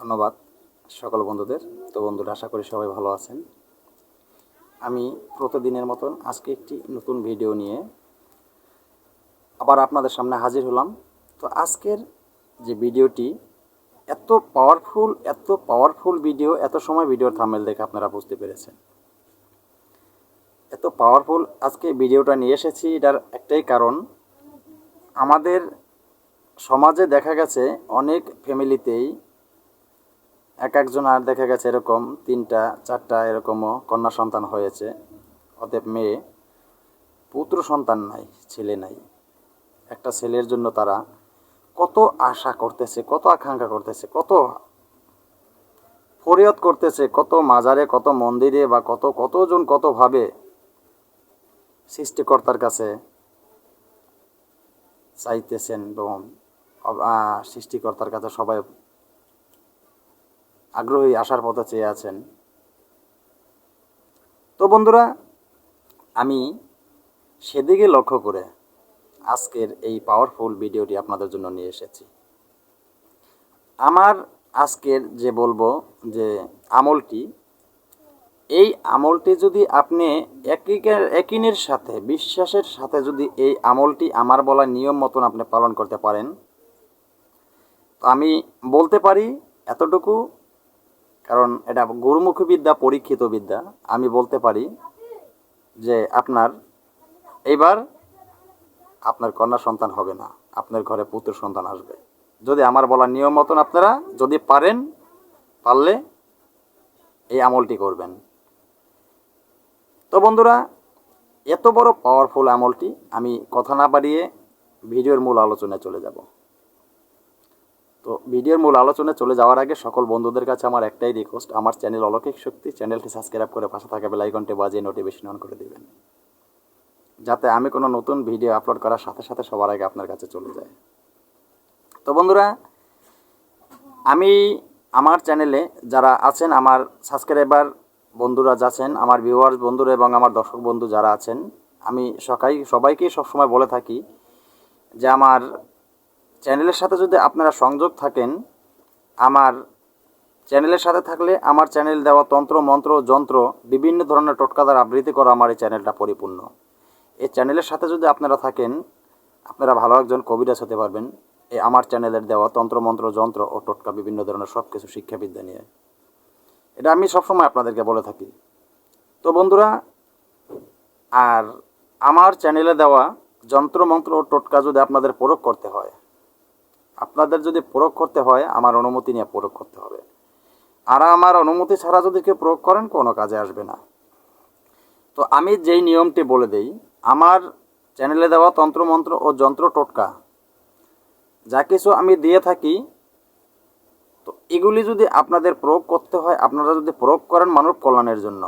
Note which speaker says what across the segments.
Speaker 1: ধন্যবাদ সকল বন্ধুদের। তো বন্ধুরা, আশা করি সবাই ভালো আছেন। আমি প্রতিদিনের মতন আজকে একটি নতুন ভিডিও নিয়ে আবার আপনাদের সামনে হাজির হলাম। তো আজকের যে ভিডিওটি, এত পাওয়ারফুল এত পাওয়ারফুল ভিডিও, এত সময় ভিডিওর থামেল দেখে আপনারা বুঝতে পেরেছেন। এত পাওয়ারফুল আজকে ভিডিওটা নিয়ে এসেছি, এটার একটাই কারণ, আমাদের সমাজে দেখা গেছে অনেক ফ্যামিলিতেই এক একজন আর দেখা গেছে এরকম, তিনটা, চারটা এরকমও কন্যা সন্তান হয়েছে। অতএব মেয়ে, পুত্র সন্তান নাই, ছেলে নাই। একটা ছেলের জন্য তারা কত আশা করতেছে, কত আকাঙ্ক্ষা করতেছে, কত ফরিয়াদ করতেছে, কত মাজারে, কত মন্দিরে বা কত, কতজন কতভাবে সৃষ্টিকর্তার কাছে চাইতেছেন এবং সৃষ্টিকর্তার কাছে সবাই আগ্রহী আসার পথে চেয়ে আছেন। তো বন্ধুরা, আমি সেদিকে লক্ষ্য করে আজকের এই পাওয়ারফুল ভিডিওটি আপনাদের জন্য নিয়ে এসেছি। আমার আজকের যে বলব যে আমলটি, এই আমলটি যদি আপনি একিনের সাথে, বিশ্বাসের সাথে যদি এই আমলটি আমার বলা নিয়ম মতন আপনি পালন করতে পারেন, তো আমি বলতে পারি এতটুকু কারণ এটা গুরুমুখী বিদ্যা, পরীক্ষিত বিদ্যা। আমি বলতে পারি যে আপনার, এইবার আপনার কন্যা সন্তান হবে না, আপনার ঘরে পুত্র সন্তান আসবে। যদি আমার বলা নিয়ম মতন আপনারা যদি পারেন, পারলে এই আমলটি করবেন। তো বন্ধুরা, এত বড় পাওয়ারফুল আমলটি, আমি কথা না বাড়িয়ে ভিডিওর মূল আলোচনায় চলে যাব। তো ভিডিওর মূল আলোচনায় চলে যাওয়ার আগে সকল বন্ধুদের কাছে আমার একটাই রিকোয়েস্ট আমার চ্যানেল অলৌকিক শক্তি চ্যানেলটি সাবস্ক্রাইব করে পাশে থাকা বেলাইকনটি বাজিয়ে নোটিফিকেশন অন করে দিবেন। যাতে আমি কোনো নতুন ভিডিও আপলোড করার সাথে সাথে সবার আগে আপনার কাছে চলে যায়। তো বন্ধুরা, আমি আমার চ্যানেলে যারা আছেন, আমার সাবস্ক্রাইবার বন্ধুরা যাচ্ছেন আমার ভিউয়ার্স বন্ধুরা এবং আমার দর্শক বন্ধু যারা আছেন, আমি সকাই সবাইকেই সবসময় বলে থাকি যে আমার চ্যানেলের সাথে যদি আপনারা সংযোগ থাকেন, আমার চ্যানেলের সাথে থাকলে আমার চ্যানেল দেওয়া তন্ত্র, মন্ত্র, যন্ত্র, বিভিন্ন ধরনের টোটকাদার আবৃত্তি করা আমার এই চ্যানেলটা পরিপূর্ণ। এই চ্যানেলের সাথে যদি আপনারা থাকেন, আপনারা ভালো একজন কবিরাজ হতে পারবেন। এই আমার চ্যানেলের দেওয়া তন্ত্র, মন্ত্র, যন্ত্র ও টোটকা বিভিন্ন ধরনের সব কিছু শিক্ষাবিদ্যা নিয়ে। এটা আমি সবসময় আপনাদেরকে বলে থাকি। তো বন্ধুরা, আর আমার চ্যানেলে দেওয়া যন্ত্র, মন্ত্র ও টোটকা যদি আপনাদের প্রয়োগ করতে হয় আপনাদের যদি প্রয়োগ করতে হয়, আমার অনুমতি নিয়ে প্রয়োগ করতে হবে। আর আমার অনুমতি ছাড়া যদি কেউ প্রয়োগ করেন, কোনো কাজে আসবে না। তো আমি যেই নিয়মটি বলে দেই, আমার চ্যানেলে দেওয়া তন্ত্রমন্ত্র ও যন্ত্র টোটকা, যা কিছু আমি দিয়ে থাকি, তো এগুলি যদি আপনাদের প্রয়োগ করতে হয়, আপনারা যদি প্রয়োগ করেন মানব কল্যাণের জন্য।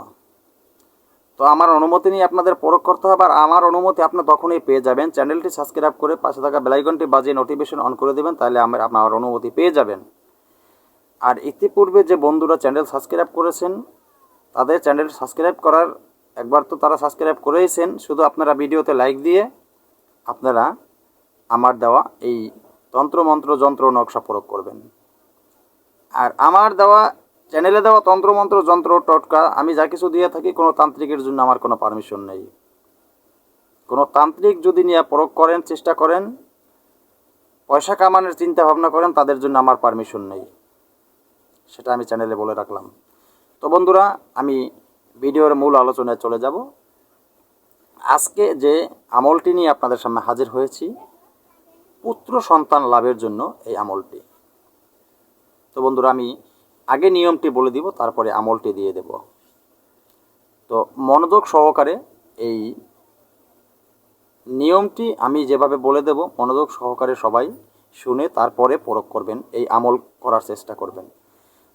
Speaker 1: তো আমার অনুমতি নিয়ে আপনাদের প্রয়োগ করতে হবে, আর আমার অনুমতি আপনি তখনই পেয়ে যাবেন। চ্যানেলটি সাবস্ক্রাইব করে পাশে থাকা বেলাইকনটি বাজিয়ে নোটিফিকেশন অন করে দেবেন, তাহলে আমার আপনার অনুমতি পেয়ে যাবেন। আর ইতিপূর্বে যে বন্ধুরা চ্যানেল সাবস্ক্রাইব করেছেন, তাদের চ্যানেল সাবস্ক্রাইব করার, একবার তো তারা সাবস্ক্রাইব করেইছেন, শুধু আপনারা ভিডিওতে লাইক দিয়ে আপনারা আমার দেওয়া এই তন্ত্রমন্ত্র যন্ত্র নকশা প্রয়োগ করবেন। আর আমার দেওয়া চ্যানেলে দেওয়া তন্ত্রমন্ত্র, যন্ত্র, টটকা, আমি যা কিছু দিয়ে থাকি, কোনো তান্ত্রিকের জন্য আমার কোনো পারমিশন নেই। কোনো তান্ত্রিক যদি নিয়ে প্রয়োগ করেন, চেষ্টা করেন, পয়সা কামানোর চিন্তা ভাবনা করেন, তাদের জন্য আমার পারমিশন নেই। সেটা আমি চ্যানেলে বলে রাখলাম। তো বন্ধুরা, আমি ভিডিওর মূল আলোচনায় চলে যাব। আজকে যে আমলটি নিয়ে আপনাদের সামনে হাজির হয়েছি, পুত্র সন্তান লাভের জন্য এই আমলটি। তো বন্ধুরা, আমি আগে নিয়মটি বলে দিব, তারপরে আমলটি দিয়ে দেব। তো মনোযোগ সহকারে এই নিয়মটি আমি যেভাবে বলে দেব, মনোযোগ সহকারে সবাই শুনে তারপরে প্রয়োগ করবেন, এই আমল করার চেষ্টা করবেন।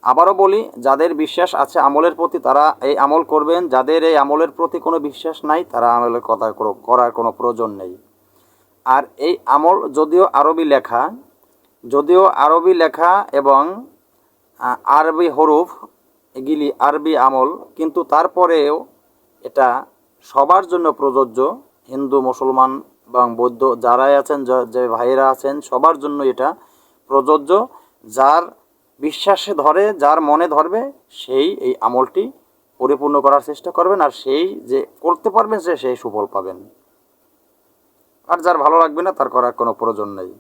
Speaker 1: আবারও বলি, যাদের বিশ্বাস আছে আমলের প্রতি, তারা এই আমল করবেন। যাদের এই আমলের প্রতি কোনো বিশ্বাস নাই, তারা আমলের কথা করার কোনো প্রয়োজন নেই। আর এই আমল যদিও আরবি লেখা, যদিও আরবি লেখা এবং আরবি হরুফ, এগুলি আরবি আমল, কিন্তু তারপরেও এটা সবার জন্য প্রযোজ্য। হিন্দু, মুসলমান এবং বৌদ্ধ যারাই আছেন, য- ভাইয়েরা আছেন, সবার জন্য এটা প্রযোজ্য। যার বিশ্বাসে ধরে, যার মনে ধরবে, সেই এই আমলটি পরিপূর্ণ করার চেষ্টা করবেন, আর সেই যে করতে পারবেন, সে সেই সুফল পাবেন। আর যার ভালো লাগবে না, তার করার কোনো প্রয়োজন নেই।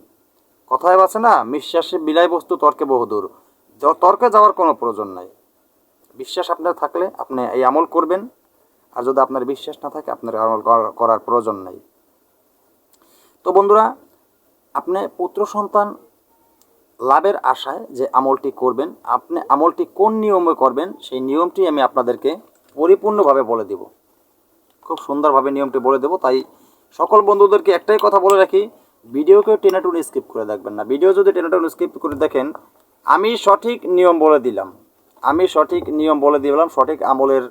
Speaker 1: কথায় আছে না, বিশ্বাসে বিলাই বস্তু তর্কে বহুদূর। তর্কে যাওয়ার কোনো প্রয়োজন নাই। বিশ্বাস আপনার থাকলে আপনি এই আমল করবেন, আর যদি আপনার বিশ্বাস না থাকে, আপনার আমল করার- প্রয়োজন নেই। তো বন্ধুরা, আপনি পুত্র সন্তান লাভের আশায় যে আমলটি করবেন, আপনি আমলটি কোন নিয়মে করবেন, সেই নিয়মটি আমি আপনাদেরকে পরিপূর্ণভাবে বলে দেব। খুব সুন্দরভাবে নিয়মটি বলে দেব। তাই সকল বন্ধুদেরকে একটাই কথা বলে রাখি ভিডিওকে টেনে টুনে স্কিপ করে দেখবেন না। ভিডিও যদি টেনে টুনে স্কিপ করে দেখেন আমি সঠিক নিয়ম বলে দিলাম। আমি সঠিক নিয়ম বলে দিলাম, সঠিক আমলের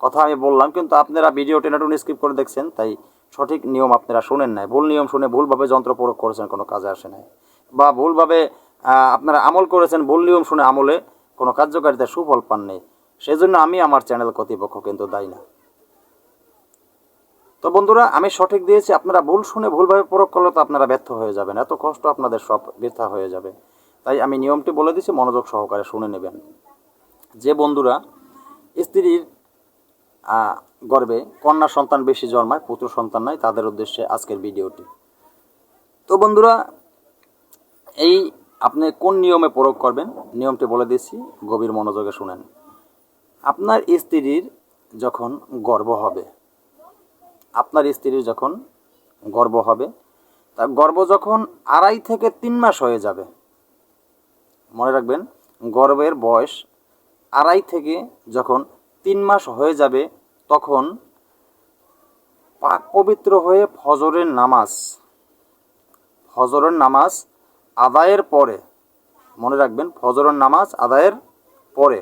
Speaker 1: কথা আমি বললাম, কিন্তু আপনারা ভিডিও টেনে টুনে স্কিপ করে দেখছেন, তাই সঠিক নিয়ম আপনারা শোনেন নাই। ভুল নিয়ম শুনে ভুলভাবে যন্ত্র প্রয়োগ করেছেন, কোনো কাজে আসে নাই। বা ভুলভাবে আপনারা আমল করেছেন, ভুল নিয়ম শুনে আমলে কোনো কার্যকারিতা সুফল পাননি। সেজন্য আমি আমার চ্যানেল কর্তৃপক্ষ কিন্তু দায়ী না। তো বন্ধুরা, আমি সঠিক দিয়েছি, আপনারা ভুল শুনে ভুলভাবে প্রয়োগ করলে তো আপনারা ব্যর্থ হয়ে যাবেন। এত কষ্ট আপনাদের সব বৃথা হয়ে যাবে। তাই আমি নিয়মটি বলে দিচ্ছি মনোযোগ সহকারে শুনে নেবেন। যে বন্ধুরা স্ত্রীর গর্বে কন্যা সন্তান বেশি জন্মায়, পুত্র সন্তান নয়, তাদের উদ্দেশ্যে আজকের ভিডিওটি। তো বন্ধুরা, এই আপনি কোন নিয়মে প্রয়োগ করবেন? নিয়মটি বলে দিচ্ছি গভীর মনোযোগে শুনেন। আপনার স্ত্রীর যখন গর্ব হবে, আপনার স্ত্রীর যখন গর্ব হবে তা গর্ব যখন আড়াই থেকে তিন মাস হয়ে যাবে মনে রাখবেন গর্ভের বয়স আড়াই থেকে যখন তিন মাস হয়ে যাবে, তখন পাক পবিত্র হয়ে ফজরের নামাজ ফজরের নামাজ আদায়ের পরে, মনে রাখবেন, ফজরের নামাজ আদায়ের পরে।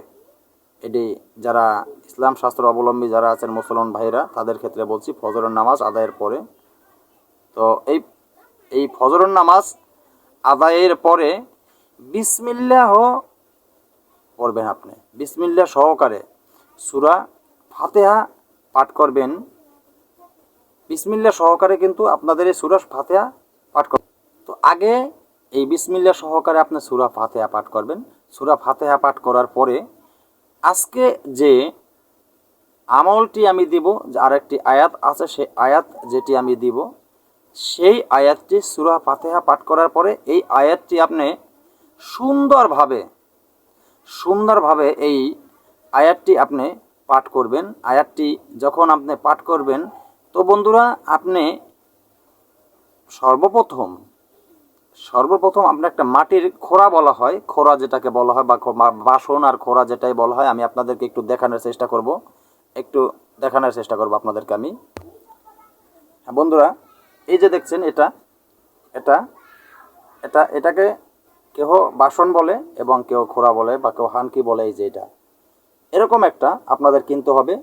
Speaker 1: এটি যারা ইসলাম শাস্ত্র অবলম্বী যারা আছেন মুসলমান ভাইরা তাদের ক্ষেত্রে বলছি ফজরের নামাজ আদায়ের পরে। তো এই এই ফজরের নামাজ আদায়ের পরে বিসমিল্লাহ পড়বেন আপনি। বিসমিল্লাহ সহকারে সুরা ফাতেহা পাঠ করবেন। বিসমিল্লা সহকারে কিন্তু আপনাদের এই সুরা ফাতেহা পাঠ কর তো আগে এই বিসমিল্লা সহকারে আপনি সুরা ফাতেহা পাঠ করবেন। সুরা ফাতেহা পাঠ করার পরে আজকে যে আমলটি আমি দিব, যে আরেকটি আয়াত আছে, সেই আয়াত যেটি আমি দিব, সেই আয়াতটি সুরা ফাতেহা পাঠ করার পরে এই আয়াতটি আপনি সুন্দরভাবে সুন্দরভাবে এই আয়াতটি আপনি পাঠ করবেন। আয়াতটি যখন আপনি পাঠ করবেন, তো বন্ধুরা আপনি সর্বপ্রথম সর্বপ্রথম আপনার একটা মাটির খোড়া বলা হয়। খোড়া যেটাকে বলা হয় বা বাসন আর খোড়া যেটাই বলা হয়, আমি আপনাদেরকে একটু দেখানোর চেষ্টা করব। একটু দেখানোর চেষ্টা করব আপনাদেরকে আমি। হ্যাঁ বন্ধুরা, এই যে দেখছেন এটা এটা এটা, এটাকে কেহ বাসন বলে এবং কেউ খোড়া বলে বা কেউ হানকি বলে, এই যে এটা। এরকম একটা আপনাদের কিনতে হবে।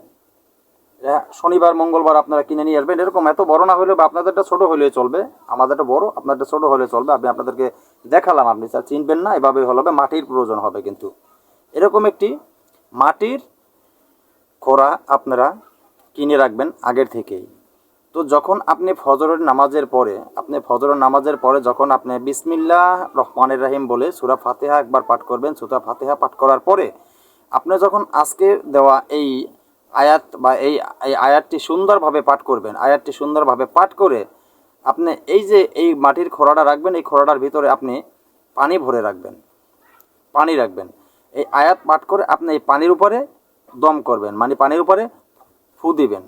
Speaker 1: শনিবার, মঙ্গলবার আপনারা কিনে নিয়ে আসবেন। এরকম এত বড় না হলেও বা আপনাদেরটা ছোটো হলেও চলবে। আমাদেরটা বড়, আপনারটা ছোটো হলে চলবে। আমি আপনাদেরকে দেখালাম আপনি, স্যার, চিনবেন না, এভাবে হবে, মাটির প্রয়োজন হবে কিন্তু। এরকম একটি মাটির খোড়া আপনারা কিনে রাখবেন আগের থেকেই। তো যখন আপনি ফজরের নামাজের পরে, আপনি ফজরের নামাজের পরে যখন আপনি বিসমিল্লাহ রহমানের রাহিম বলে সুরা ফাতেহা একবার পাঠ করবেন, সুরা ফাতেহা পাঠ করার পরে আপনি যখন আজকে দেওয়া এই আয়াত বা এই এই আয়াতটি সুন্দরভাবে পাঠ করবেন, আয়াতটি সুন্দরভাবে পাঠ করে আপনি এই যে এই মাটির খোড়াটা রাখবেন, এই খোড়াটার ভিতরে আপনি পানি ভরে রাখবেন, পানি রাখবেন। এই আয়াত পাঠ করে আপনি এই পানির উপরে দম করবেন মানে পানির উপরে ফু দিবেন।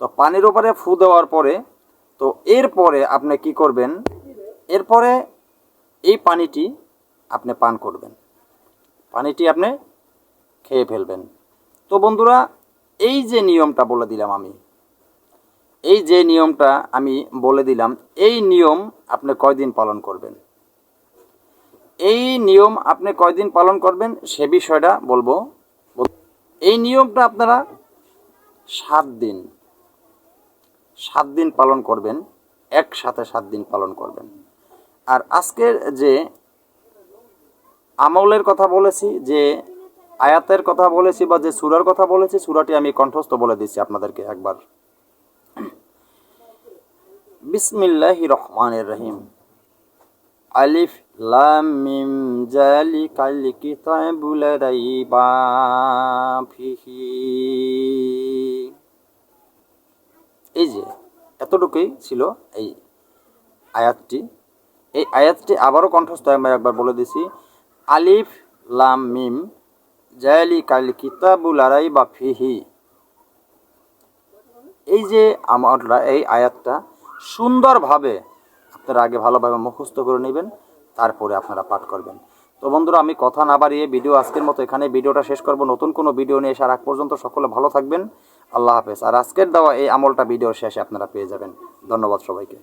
Speaker 1: তো পানির উপরে ফু দেওয়ার পরে, তো এরপরে আপনি কি করবেন? এরপরে এই পানিটি আপনি পান করবেন। পানিটি আপনি খেয়ে ফেলবেন। তো বন্ধুরা, এই যে নিয়মটা বলে দিলাম আমি। এই যে নিয়মটা আমি বলে দিলাম, এই নিয়ম আপনি কয়দিন পালন করবেন? এই নিয়ম আপনি কয়দিন পালন করবেন সে বিষয়টা বলব। এই নিয়মটা আপনারা সাত দিন সাত দিন পালন করবেন, একসাথে সাত দিন পালন করবেন। আর আজকের যে আমলের কথা বলেছি, যে আয়াতের কথা বলেছি বা যে সুরার কথা বলেছি, সুরাটি আমি কণ্ঠস্থ বলে দিচ্ছি আপনাদেরকে একবার। বিসমিল্লাহি রহমানের রহিম। আলিফ লাম মিম জালিকাল কিতাবু লা রাইবা ফিহি। এই যে, এতটুকুই ছিল এই আয়াতটি। এই আয়াতটি আবারও কণ্ঠস্থ আমি একবার বলে দিছি। আলিফ, লাম, মিম, জালিকাল কিতাবু লা রাইবা ফিহি। এই যে আমরা এই আয়াতটা সুন্দরভাবে আপনারা আগে ভালোভাবে মুখস্থ করে নেবেন, তারপরে আপনারা পাঠ করবেন। তো বন্ধুরা, আমি কথা না বাড়িয়ে ভিডিও আজকের মতো এখানে ভিডিওটা শেষ করব। নতুন কোনো ভিডিও নিয়ে আসার আগ পর্যন্ত সকলে ভালো থাকবেন। আল্লাহ হাফেজ। আর আজকের দেওয়া এই আমলটা ভিডিওর শেষে আপনারা পেয়ে যাবেন। ধন্যবাদ সবাইকে।